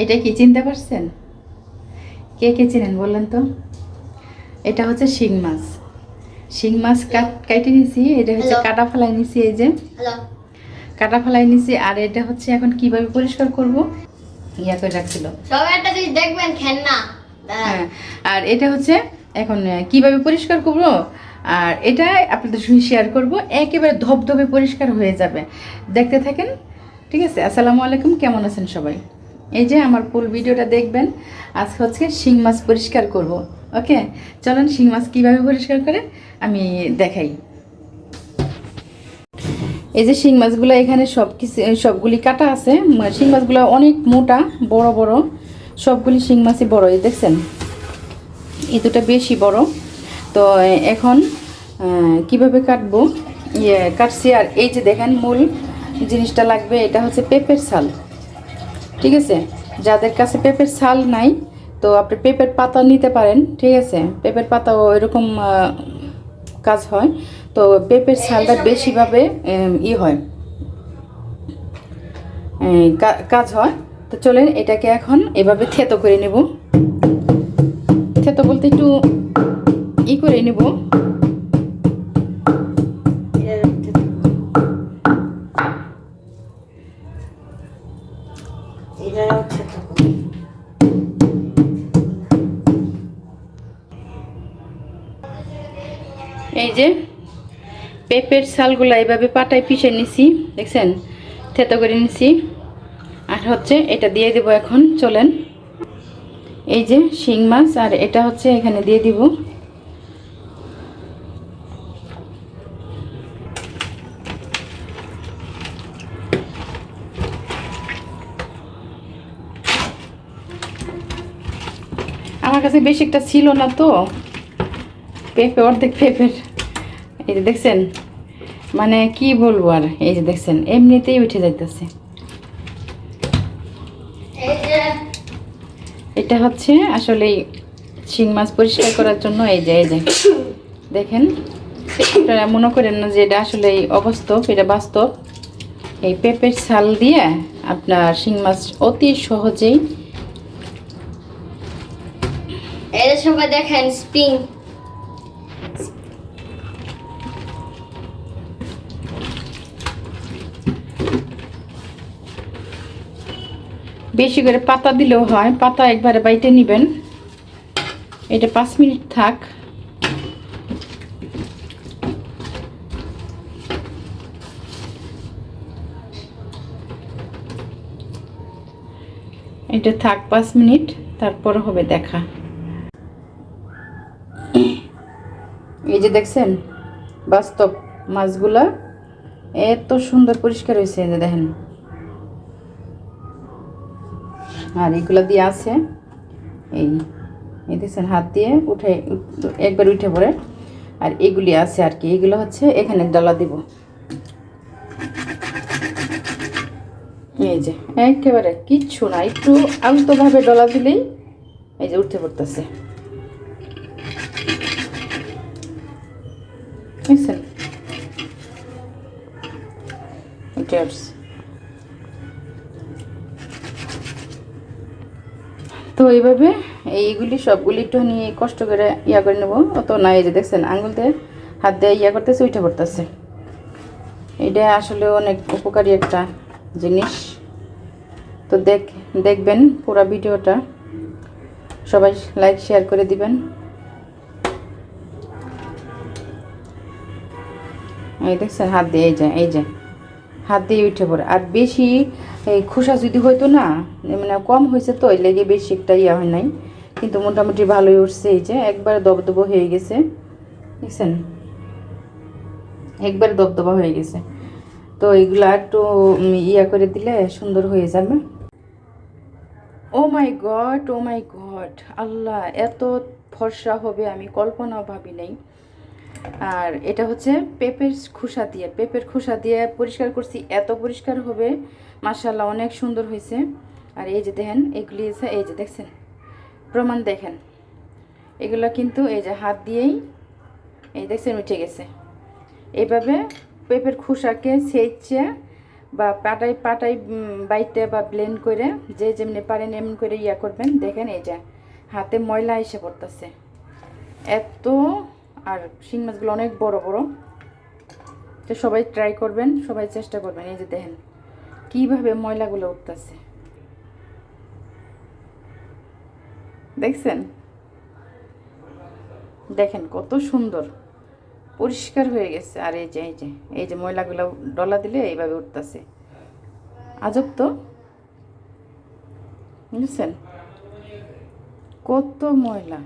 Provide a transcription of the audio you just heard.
এটা কি চিনতে পারছেন? কে কে চিনেন বললেন তো? এটা হচ্ছে শিং মাছ। শিং মাছ কাট নিছি এটা হচ্ছে. কাটা ফেলাই নিছি এই যে। কাটা ফেলাই নিছি আর এটা হচ্ছে এখন কীভাবে পরিষ্কার করব? ইয়া করে রাখছিল। দেখবেন খেন না। হ্যাঁ আর এটা হচ্ছে এখন কীভাবে পরিষ্কার করব? আর এটা আপনাদের সঙ্গে শেয়ার করব একেবারে ধবধবে পরিষ্কার হয়ে যাবে। দেখতে থাকেন ঠিক আছে? আসসালামু আলাইকুম কেমন আছেন সবাই? এই যে আমার ফুল ভিডিওটা দেখবেন আজকে হচ্ছে শিং মাছ পরিষ্কার করব, ওকে? চলুন শিং মাছ কীভাবে পরিষ্কার করে আমি দেখাই। এই যে শিং মাছগুলো এখানে সব কিছু সবগুলি কাটা আছে শিং মাছগুলো অনেক মোটা, বড় বড়, সবগুলি শিং মাছই বড় এই দেখছেন? এই দুটো বেশি বড়। তো এখন কীভাবে কাটবো? ইয়ে কাটছি আর এই যে দেখেন মূল জিনিসটা লাগবে, এটা হচ্ছে পেঁপের ছাল ঠিক আছে? যাদের কাছে পেঁপের ছাল নাই তো আপনি পেঁপের পাতা নিতে পারেন ঠিক আছে? পেঁপের পাতাও এরকম কাজ হয়। তো পেঁপের ছালটা বেশিভাবে ই হয়। কাজ হয়। তো চলেন এটাকে এখন এভাবে থেতো করে নেব। থেতো বলতে একটু ই করে নেব। এই যে পেঁপের ছালগুলো এইভাবে পাটায় পিষে নিছি, দেখছেন? থেতো করে নিছি। আর হচ্ছে এটা দিয়ে দেব এখন, চলেন। এই যে শিং মাছ, আর এটা হচ্ছে এখানে দিয়ে দিব। আমার কাছে বেশি একটা ছিল না তো। পেঁপে অর্ধেক পেঁপের এই যে দেখছেন? মানে কি বলব আর? এই যে দেখছেন এমনিতেই উঠে যাইতেছে। এটা হচ্ছে আসলে শিং মাছ পরিষ্কার করার জন্য এই যে এই যে। দেখেন আপনারা মনে করেন না যে এটা আসলে অবাস্তব এটা বাস্তব? এই পেঁপের ছাল দিয়ে আপনার শিং মাছ অতি সহজেই সবাই দেখেন স্প্রিং। বেশি করে পাতা দিলেও হয়। পাতা একবারে বাইটে নেবেন। এটা পাঁচ মিনিট থাক। এটা থাক পাঁচ মিনিট, তারপর হবে দেখা। এই যে দেখছেন, বাস্তব মাছগুলা এত সুন্দর পরিষ্কার হয়েছে দেখেন। আর এগুলো দিয়ে আছে, এই এই হাত দিয়ে উঠে, একবার উঠে পড়ে। আর এগুলি আছে আর কি, এগুলো হচ্ছে এখানে ডলা দিব। এই যে, একেবারে কিচ্ছু না, একটু আলতোভাবে ডলা দিলেই এই যে উঠতে পড়তেছে। দেখছেন উঠে তো এইভাবে এইগুলি সবগুলি একটু নিয়ে কষ্ট করে ইয়া করে নেব। অত না এই যে দেখছেন আঙুল দিয়ে হাত দিয়ে ইয়া করতেছে উঠে পড়তেছে। এটা আসলে অনেক উপকারী একটা জিনিস। তো দেখ, দেখবেন পুরো ভিডিওটা। সবাই লাইক, শেয়ার করে দিবেন। এই দেখছেন, হাত দিয়ে এই যে এই যে। হাত দিয়ে উঠে পড়ে। আর বেশি খোসা যদি হইতো না মানে কম হয়েছে তো, এই লেগে বেশি একটা ইয়া হয় নাই। কিন্তু মোটামুটি ভালোই উঠছে এই যে, একবার দবদবা হয়ে গেছে। দেখছেন? একবার দবদবা হয়ে গেছে। তো এগুলো একটু ইয়া করে দিলে সুন্দর হয়ে যাবে। ও মাই গড, ও মাই গড, আল্লাহ, এত ফর্সা হবে আমি, কল্পনাও ভাবি নাই। আর এটা হচ্ছে পেঁপের খোসা দিয়ে, পেঁপের খোসা দিয়ে পরিষ্কার করছি। এত পরিষ্কার হবে মার্শাল্লাহ অনেক সুন্দর হয়েছে। আর এই যে দেখেন, এগুলি এই যে দেখছেন, প্রমাণ দেখেন। এগুলো কিন্তু এই যে হাত দিয়েই, এই দেখছেন, উঠে গেছে। এইভাবে পেঁপের খোসাকে সেচে বা পাটাই পাটাই বাইতে বা ব্লেন্ড করে, যে যেমনি পারেন এমন করে ইয়া করবেন। দেখেন এই যে, হাতে ময়লা এসে পড়তেছে। এত আর শিং মাছগুলো অনেক বড় বড়। তো সবাই ট্রাই করবেন, সবাই চেষ্টা করবেন। এই যে দেখেন, কীভাবে ময়লাগুলো উঠতেছে। দেখছেন? দেখেন কত সুন্দর, পরিষ্কার হয়ে গেছে। আর এই যে এই যে এই যে ময়লাগুলো ডলা দিলে এইভাবে উঠতেছে। আজব তো। বুঝছেন? কত ময়লা।